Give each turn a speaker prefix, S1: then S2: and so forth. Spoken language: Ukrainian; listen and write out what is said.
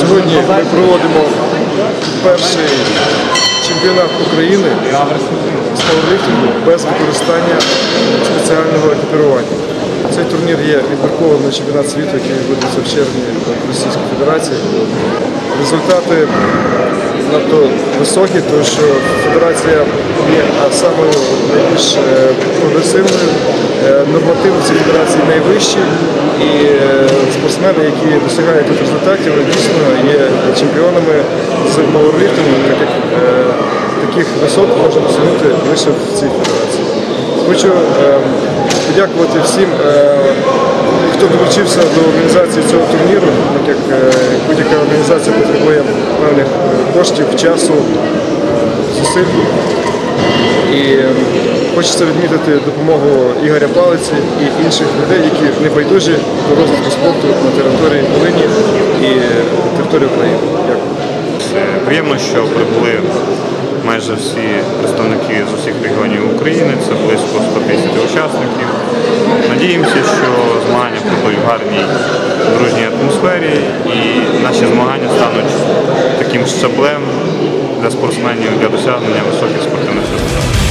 S1: Сьогодні ми проводимо перший чемпіонат України з пауерліфтингу без використання спеціального екіпірування. Цей турнір є відбірковим на чемпіонат світу, який відбудеться в червні в Російській Федерації. Результати надто високі, тому що федерація є самою найбільш е, прогресивною. Е, Нормативи в цій федерації найвищі, і е, спортсмени, які досягають тут результатів, дійсно є чемпіонами з пауерліфтингу, так таких висот можна досягнути лише в цій федерації. Хочу подякувати всім, хто долучився до організації цього турніру, так як будь-яка організація потребує певних коштів, часу, зусиль. І е, хочеться відмітити допомогу Ігоря Палиці і інших людей, які не байдужі до розвитку спорту на території Волині і е, території України. Дякую.
S2: Приємно, що прибули майже всі представники з усіх регіонів України, це близько 150 учасників. Надіємося, що змагання пройдуть в гарній дружній атмосфері і наші змагання стануть таким щаблем для спортсменів для досягнення високих спортивних результатів.